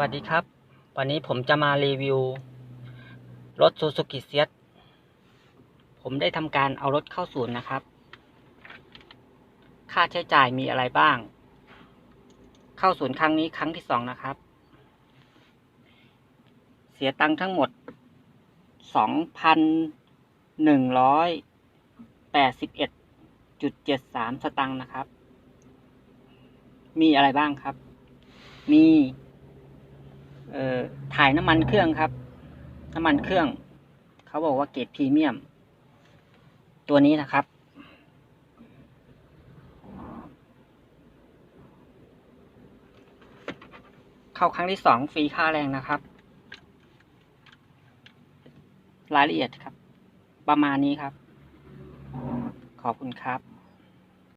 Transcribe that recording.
วัสดีครับ วันนี้ผมจะมารีวิว รถ Suzuki s ียผมได้ทำการเอารถเข้าศูนย์นะครับ ค่าใช้จ่ายมีอะไรบ้าง เข้าศูนย์ครั้งนี้ครั้งที่สองนะครับ เสียตังค์ทั้งหมดสองพันหนึ่งร้อยแปดสิบเอ็ดจุดเจ็ดสามสตังค์นะครับ มีอะไรบ้างครับ มี ถ่ายน้ำมันเครื่องครับ น้ำมันเครื่อง เขาบอกว่าเกรดพรีเมียม ตัวนี้นะครับ เข้าครั้งที่สองฟรีค่าแรงนะครับ รายละเอียดครับ ประมาณนี้ครับ ขอบคุณครับ